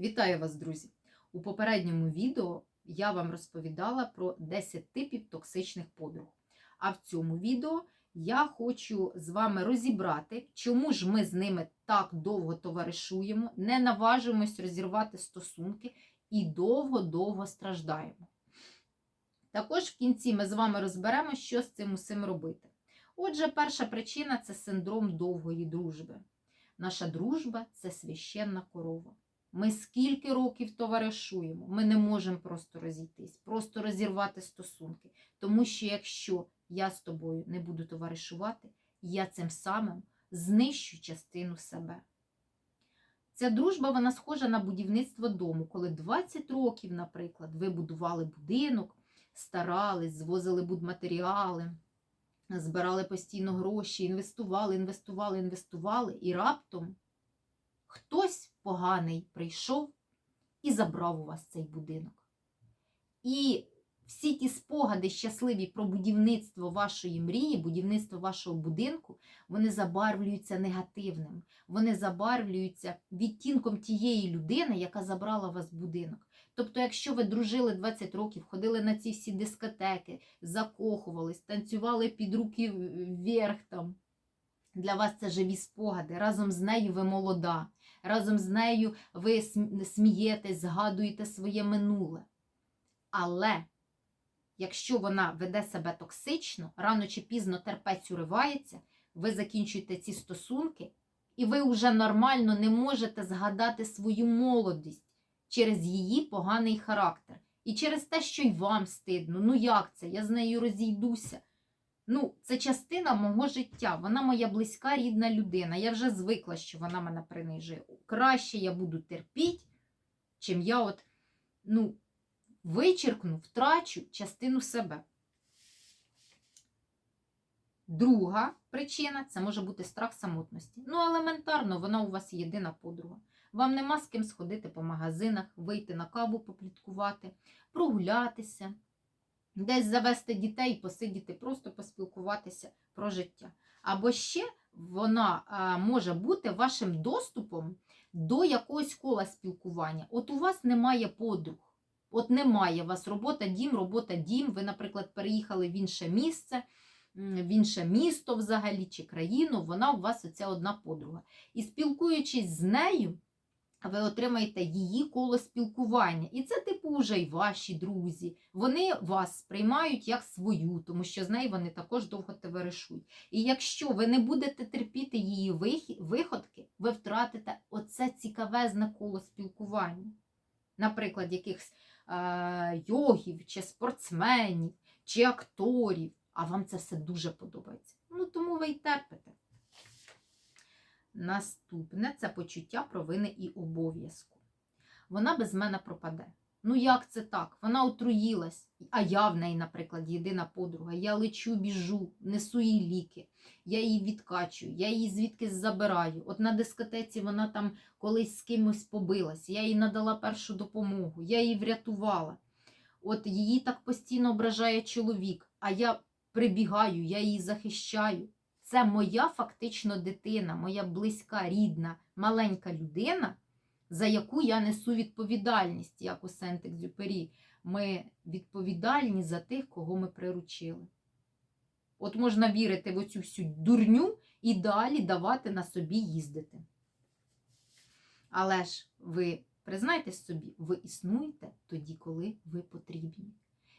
Вітаю вас, друзі! У попередньому відео я вам розповідала про 10 типів токсичних подруг. А в цьому відео я хочу з вами розібрати, чому ж ми з ними так довго товаришуємо, не наважуємось розірвати стосунки і довго-довго страждаємо. Також в кінці ми з вами розберемо, що з цим усім робити. Отже, перша причина це синдром довгої дружби. Наша дружба це священна корова. Ми скільки років товаришуємо, ми не можемо просто розійтись, просто розірвати стосунки. Тому що якщо я з тобою не буду товаришувати, я цим самим знищу частину себе. Ця дружба вона схожа на будівництво дому, коли 20 років, наприклад, ви будували будинок, старались, звозили будматеріали, збирали постійно гроші, інвестували, інвестували, інвестували, і раптом хтось поганий прийшов і забрав у вас цей будинок. І всі ті спогади щасливі про будівництво вашої мрії, будівництво вашого будинку, вони забарвлюються негативним. Вони забарвлюються відтінком тієї людини, яка забрала вас будинок. Тобто, якщо ви дружили 20 років, ходили на ці всі дискотеки, закохувались, танцювали під руки вверх там. Для вас це живі спогади. Разом з нею ви молода. Разом з нею ви смієтесь, згадуєте своє минуле. Але якщо вона веде себе токсично, рано чи пізно терпець уривається, ви закінчуєте ці стосунки, і ви вже нормально не можете згадати свою молодість через її поганий характер. І через те, що й вам стидно. Ну як це? Я з нею розійдуся. Ну, це частина мого життя. Вона моя близька рідна людина. Я вже звикла, що вона мене принижує. Краще я буду терпіти, чим я от, ну, вичеркну, втрачу частину себе. Друга причина це може бути страх самотності. Ну, елементарно, вона у вас єдина подруга. Вам нема з ким сходити по магазинах, вийти на каву, попліткувати, прогулятися десь завести дітей, посидіти, просто поспілкуватися про життя. Або ще вона може бути вашим доступом до якогось кола спілкування. От у вас немає подруг. От немає у вас робота, дім, робота, дім. Ви, наприклад, переїхали в інше місце, в інше місто взагалі чи країну, вона у вас оця одна подруга. І спілкуючись з нею, ви отримаєте її коло спілкування. І це, типу, вже й ваші друзі. Вони вас сприймають як свою, тому що з нею вони також довго товаришують. І якщо ви не будете терпіти її виходки, ви втратите оце цікавезне коло спілкування. Наприклад, якихось е йогів, чи спортсменів, чи акторів. А вам це все дуже подобається. Ну, тому ви й терпите. Наступне це почуття провини і обов'язку. Вона без мене пропаде. Ну, як це так? Вона отруїлась, а я в неї, наприклад, єдина подруга. Я лечу, біжу, несу їй ліки, я її відкачую, я її звідкись забираю. От на дискотеці вона там колись з кимось побилась, я їй надала першу допомогу, я її врятувала. От її так постійно ображає чоловік, а я прибігаю, я її захищаю. Це моя фактично дитина, моя близька, рідна, маленька людина, за яку я несу відповідальність, як у Сент-Екзюпері. Ми відповідальні за тих, кого ми приручили. От можна вірити в оцю всю дурню і далі давати на собі їздити. Але ж ви признайтесь собі, ви існуєте тоді, коли ви потрібні.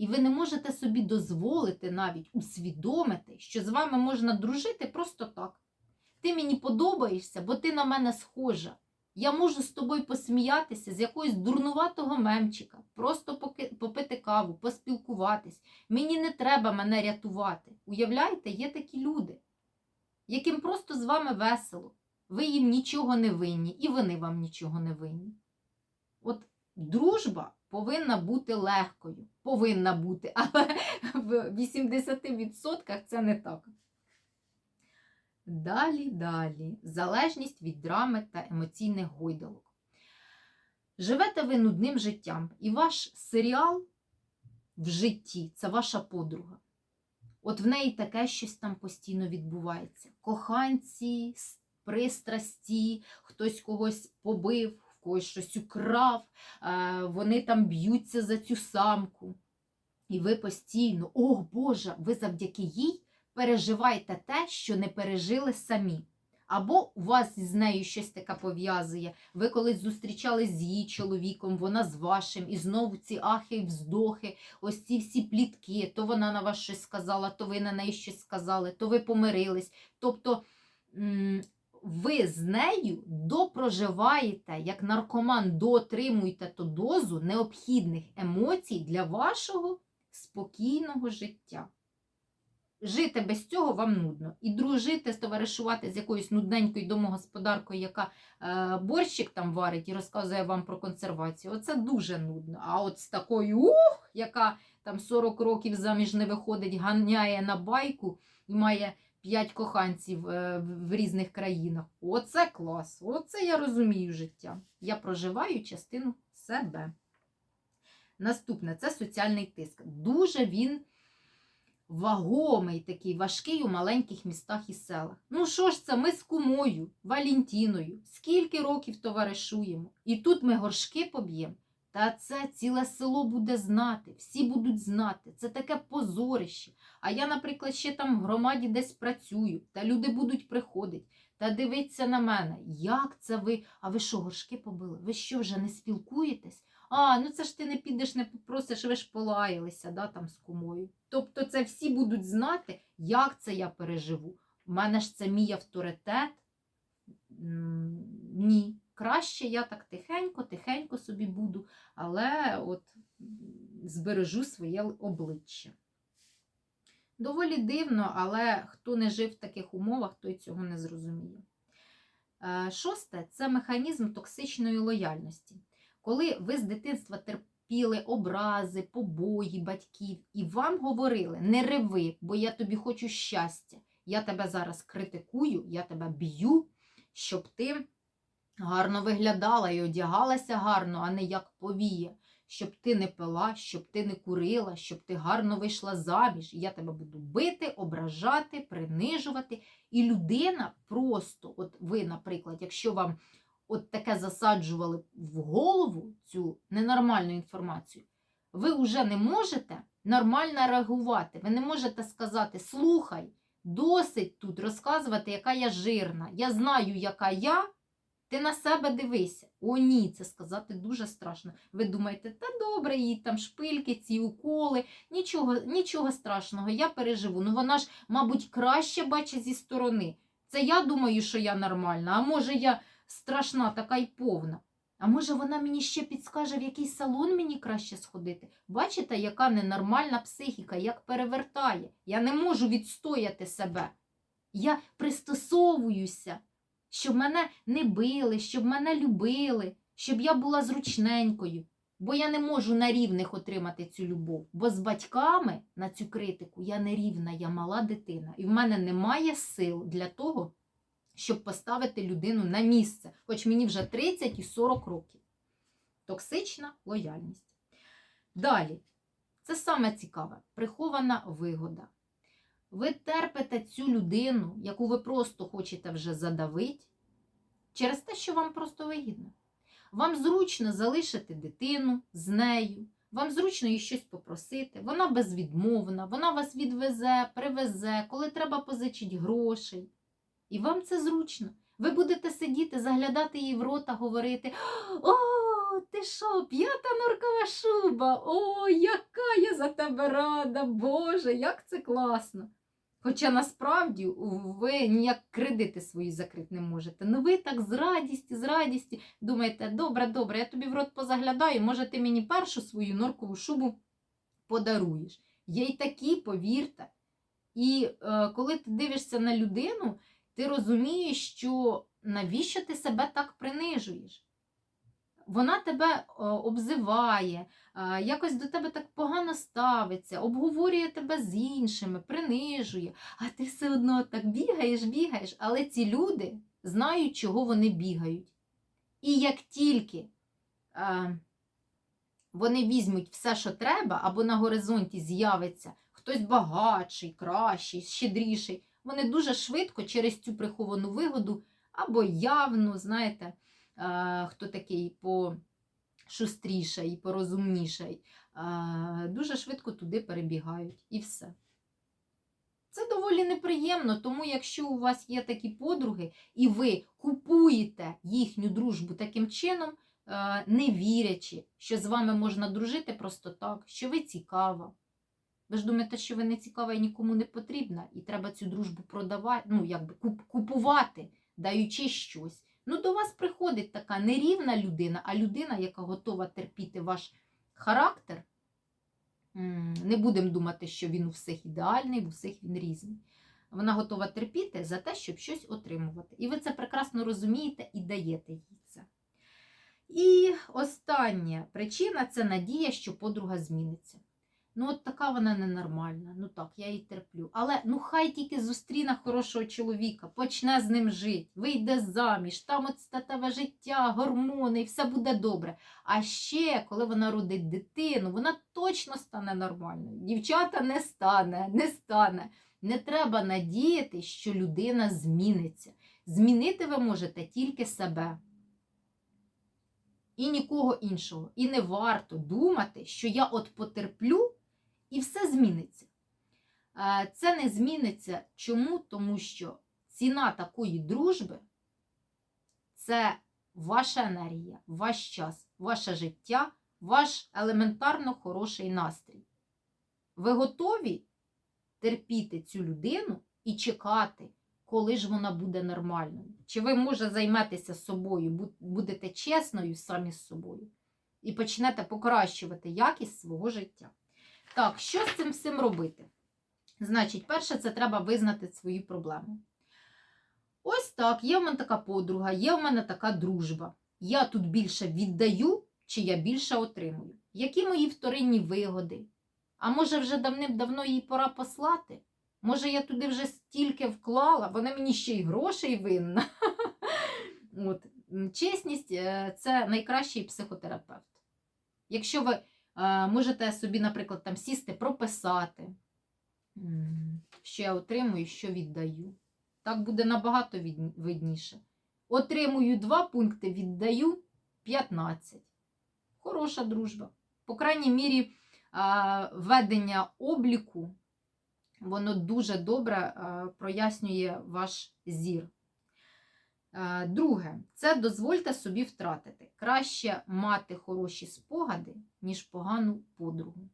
І ви не можете собі дозволити навіть усвідомити, що з вами можна дружити просто так. Ти мені подобаєшся, бо ти на мене схожа. Я можу з тобою посміятися з якогось дурнуватого мемчика, просто попити каву, поспілкуватись. Мені не треба мене рятувати. Уявляєте, є такі люди, яким просто з вами весело. Ви їм нічого не винні, і вони вам нічого не винні. От дружба повинна бути легкою. Повинна бути, але в 80% це не так. Далі, далі. Залежність від драми та емоційних гойдалок. Живете ви нудним життям, і ваш серіал в житті це ваша подруга. От в неї таке щось там постійно відбувається. Коханці, пристрасті, хтось когось побив, когось щось украв, е, вони там б'ються за цю самку. І ви постійно, о Боже, ви завдяки їй переживаєте те, що не пережили самі. Або у вас з нею щось таке пов'язує. Ви колись зустрічались з її чоловіком, вона з вашим, і знову ці ахи вздохи, ось ці всі плітки, то вона на вас щось сказала, то ви на неї щось сказали, то ви помирились. Тобто ви з нею допроживаєте, як наркоман, доотримуєте ту дозу необхідних емоцій для вашого спокійного життя. Жити без цього вам нудно. І дружити, товаришувати з якоюсь нудненькою домогосподаркою, яка е, борщик там варить і розказує вам про консервацію, оце дуже нудно. А от з такою, ух, яка там 40 років заміж не виходить, ганяє на байку і має 5 коханців е, в різних країнах. Оце клас, оце я розумію життя. Я проживаю частину себе. Наступне це соціальний тиск. Дуже він вагомий, такий важкий у маленьких містах і селах. Ну що ж це, ми з кумою, Валентіною, скільки років товаришуємо, і тут ми горшки поб'ємо. Та це ціле село буде знати, всі будуть знати. Це таке позорище. А я, наприклад, ще там в громаді десь працюю, та люди будуть приходити та дивитися на мене. Як це ви? А ви що, горшки побили? Ви що, вже не спілкуєтесь? А, ну це ж ти не підеш, не попросиш, ви ж полаялися да, там з кумою. Тобто це всі будуть знати, як це я переживу. У мене ж це мій авторитет. Ні. Краще я так тихенько, тихенько собі буду, але от збережу своє обличчя. Доволі дивно, але хто не жив в таких умовах, той цього не зрозуміє. Е, Шосте це механізм токсичної лояльності. Коли ви з дитинства терпіли образи, побої батьків, і вам говорили: не реви, бо я тобі хочу щастя, я тебе зараз критикую, я тебе б'ю, щоб ти гарно виглядала і одягалася гарно, а не як повіє. Щоб ти не пила, щоб ти не курила, щоб ти гарно вийшла заміж. Я тебе буду бити, ображати, принижувати. І людина просто, от ви, наприклад, якщо вам от таке засаджували в голову цю ненормальну інформацію, ви вже не можете нормально реагувати. Ви не можете сказати: слухай, досить тут розказувати, яка я жирна. Я знаю, яка я. Ти на себе дивися. О, ні, це сказати дуже страшно. Ви думаєте, та добре, їй там шпильки, ці уколи, нічого, нічого страшного, я переживу. Ну вона ж, мабуть, краще бачить зі сторони. Це я думаю, що я нормальна, а може я страшна, така й повна. А може вона мені ще підскаже, в який салон мені краще сходити? Бачите, яка ненормальна психіка, як перевертає. Я не можу відстояти себе. Я пристосовуюся щоб мене не били, щоб мене любили, щоб я була зручненькою. Бо я не можу на рівних отримати цю любов. Бо з батьками на цю критику я не рівна, я мала дитина. І в мене немає сил для того, щоб поставити людину на місце, хоч мені вже 30 і 40 років. Токсична лояльність. Далі, це саме цікаве прихована вигода. Ви терпите цю людину, яку ви просто хочете вже задавити, через те, що вам просто вигідно. Вам зручно залишити дитину з нею, вам зручно їй щось попросити, вона безвідмовна, вона вас відвезе, привезе, коли треба позичить грошей. І вам це зручно. Ви будете сидіти, заглядати їй в рота, говорити: О, ти що, п'ята норкова шуба? О, яка я за тебе рада, Боже, як це класно! Хоча насправді ви ніяк кредити свої закрити не можете. Ну ви так з радістю, з радістю думаєте, добре, добре, я тобі в рот позаглядаю, може ти мені першу свою норкову шубу подаруєш. Є й такі, повірте. І е, коли ти дивишся на людину, ти розумієш, що навіщо ти себе так принижуєш? Вона тебе е, обзиває, е, якось до тебе так погано ставиться, обговорює тебе з іншими, принижує, а ти все одно так бігаєш, бігаєш. Але ці люди знають, чого вони бігають. І як тільки е, вони візьмуть все, що треба, або на горизонті з'явиться хтось багатший, кращий, щедріший, вони дуже швидко через цю приховану вигоду або явну, знаєте, хто такий пошустріший, порозумніший, е, дуже швидко туди перебігають. І все. Це доволі неприємно, тому якщо у вас є такі подруги, і ви купуєте їхню дружбу таким чином, е, не вірячи, що з вами можна дружити просто так, що ви цікава. Ви ж думаєте, що ви не цікава і нікому не потрібна, і треба цю дружбу продавати, ну, якби куп- купувати, даючи щось. Ну, до вас приходить така нерівна людина, а людина, яка готова терпіти ваш характер. Не будемо думати, що він у всіх ідеальний, у всіх він різний. Вона готова терпіти за те, щоб щось отримувати. І ви це прекрасно розумієте і даєте їй це. І остання причина це надія, що подруга зміниться. Ну, от така вона ненормальна. Ну так, я її терплю. Але ну хай тільки зустріне хорошого чоловіка, почне з ним жити, вийде заміж, там от статеве життя, гормони, і все буде добре. А ще, коли вона родить дитину, вона точно стане нормальною. Дівчата не стане, не стане. Не треба надіяти, що людина зміниться. Змінити ви можете тільки себе. І нікого іншого. І не варто думати, що я от потерплю і все зміниться. Е, Це не зміниться. Чому? Тому що ціна такої дружби це ваша енергія, ваш час, ваше життя, ваш елементарно хороший настрій. Ви готові терпіти цю людину і чекати, коли ж вона буде нормальною? Чи ви, може, займетеся собою, будете чесною самі з собою і почнете покращувати якість свого життя? Так, що з цим всім робити? Значить, перше, це треба визнати свої проблеми. Ось так, є в мене така подруга, є в мене така дружба. Я тут більше віддаю, чи я більше отримую? Які мої вторинні вигоди? А може, вже давним-давно їй пора послати? Може, я туди вже стільки вклала, вона мені ще й грошей винна. От. Чесність е, це найкращий психотерапевт. Якщо ви можете собі, наприклад, там сісти, прописати, що я отримую, що віддаю. Так буде набагато видніше. Отримую 2 пункти, віддаю 15. Хороша дружба. По крайній мірі, ведення обліку, воно дуже добре прояснює ваш зір. Е, Друге, це дозвольте собі втратити. Краще мати хороші спогади, ніж погану подругу.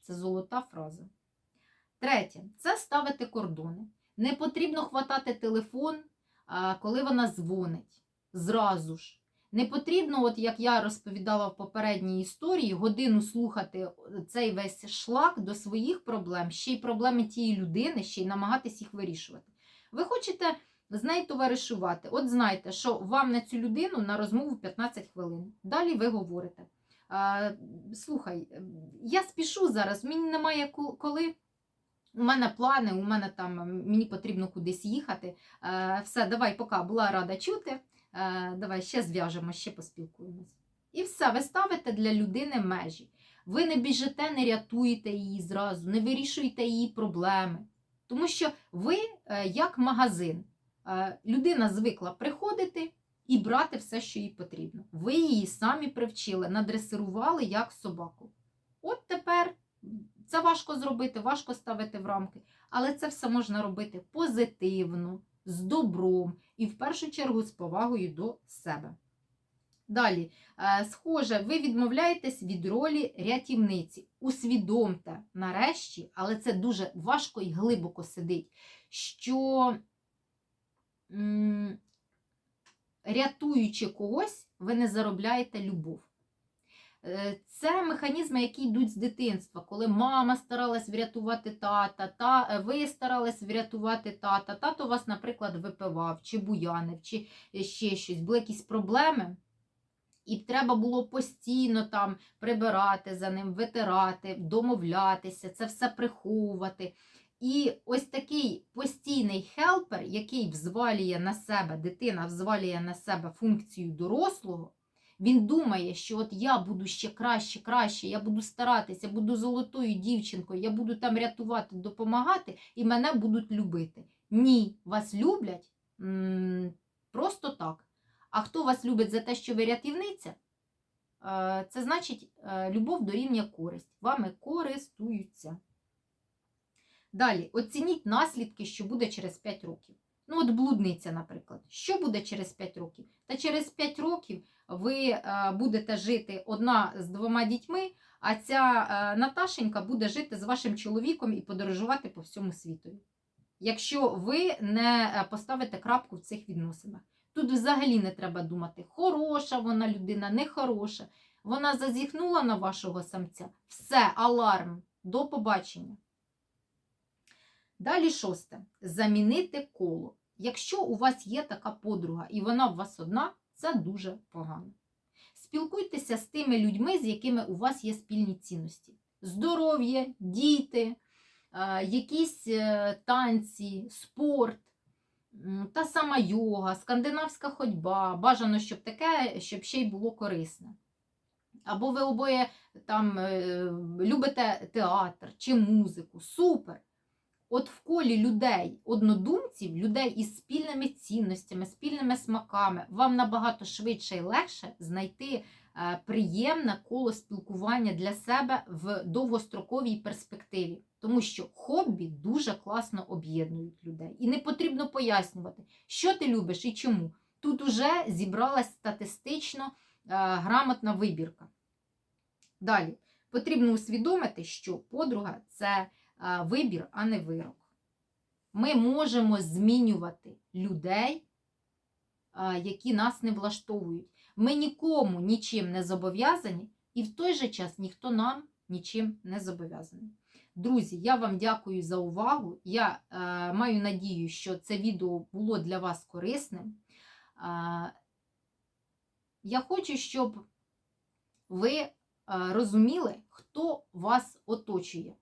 Це золота фраза. Третє, це ставити кордони. Не потрібно хватати телефон, коли вона дзвонить. Зразу ж. Не потрібно, от як я розповідала в попередній історії, годину слухати цей весь шлак до своїх проблем, ще й проблеми тієї людини, ще й намагатись їх вирішувати. Ви хочете з нею товаришувати. От знайте, що вам на цю людину на розмову 15 хвилин. Далі ви говорите. Слухай, я спішу зараз, мені немає коли. У мене плани, у мене там мені потрібно кудись їхати. Все, давай, поки була рада чути. Давай ще зв'яжемо, ще поспілкуємось. І все, ви ставите для людини межі. Ви не біжите, не рятуєте її зразу, не вирішуєте її проблеми. Тому що ви е, як магазин. Е, Людина звикла приходити і брати все, що їй потрібно. Ви її самі привчили, надресирували як собаку. От тепер це важко зробити, важко ставити в рамки, але це все можна робити позитивно, з добром і в першу чергу з повагою до себе. Далі, е, схоже, ви відмовляєтесь від ролі рятівниці. Усвідомте нарешті, але це дуже важко і глибоко сидить, що рятуючи когось, ви не заробляєте любов. Е, Це механізми, які йдуть з дитинства, коли мама старалась врятувати тата, та е, ви старались врятувати тата, тато вас, наприклад, випивав, чи буянив, чи ще щось, були якісь проблеми. І треба було постійно там прибирати за ним, витирати, домовлятися, це все приховувати. І ось такий постійний хелпер, який взвалює на себе, дитина взвалює на себе функцію дорослого, він думає, що от я буду ще краще, краще, я буду старатися, буду золотою дівчинкою, я буду там рятувати, допомагати, і мене будуть любити. Ні, вас люблять просто так. А хто вас любить за те, що ви рятівниця? Е, Це значить е, любов дорівнює користь. Вами користуються. Далі, оцініть наслідки, що буде через 5 років. Ну, от блудниця, наприклад. Що буде через 5 років? Та через 5 років ви е, будете жити одна з двома дітьми, а ця е, Наташенька буде жити з вашим чоловіком і подорожувати по всьому світу. Якщо ви не е, поставите крапку в цих відносинах. Тут взагалі не треба думати, хороша вона людина, нехороша. Вона зазіхнула на вашого самця. Все, аларм. До побачення. Далі шосте. Замінити коло. Якщо у вас є така подруга і вона у вас одна, це дуже погано. Спілкуйтеся з тими людьми, з якими у вас є спільні цінності: здоров'я, діти, е, якісь е, танці, спорт, та сама йога, скандинавська ходьба. Бажано, щоб таке, щоб ще й було корисне. Або ви обоє там е, любите театр чи музику. Супер! От в колі людей, однодумців, людей із спільними цінностями, спільними смаками, вам набагато швидше і легше знайти е, приємне коло спілкування для себе в довгостроковій перспективі. Тому що хобі дуже класно об'єднують людей. І не потрібно пояснювати, що ти любиш і чому. Тут уже зібралась статистично е, грамотна вибірка. Далі потрібно усвідомити, що подруга це вибір, а не вирок. Ми можемо змінювати людей, які нас не влаштовують. Ми нікому нічим не зобов'язані, і в той же час ніхто нам нічим не зобов'язаний. Друзі, я вам дякую за увагу. Я е, маю надію, що це відео було для вас корисним. Е, я хочу, щоб ви е, розуміли, хто вас оточує.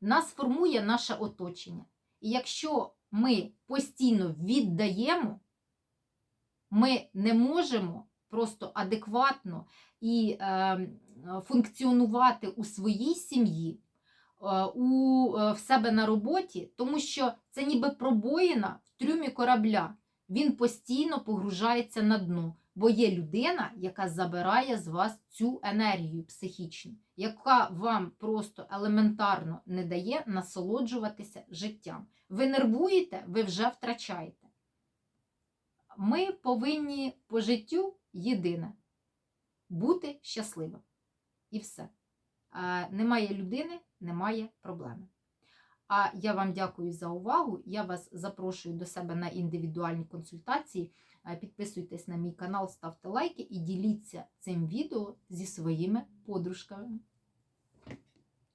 Нас формує наше оточення. І якщо ми постійно віддаємо, ми не можемо просто адекватно і е, функціонувати у своїй сім'ї, е, у е, в себе на роботі, тому що це ніби пробоїна в трюмі корабля. Він постійно погружається на дно, бо є людина, яка забирає з вас цю енергію психічну, яка вам просто елементарно не дає насолоджуватися життям. Ви нервуєте, ви вже втрачаєте. Ми повинні по життю єдине бути щасливим. І все. Немає людини, немає проблеми. А я вам дякую за увагу. Я вас запрошую до себе на індивідуальні консультації. Е, Підписуйтесь на мій канал, ставте лайки і діліться цим відео зі своїми подружками.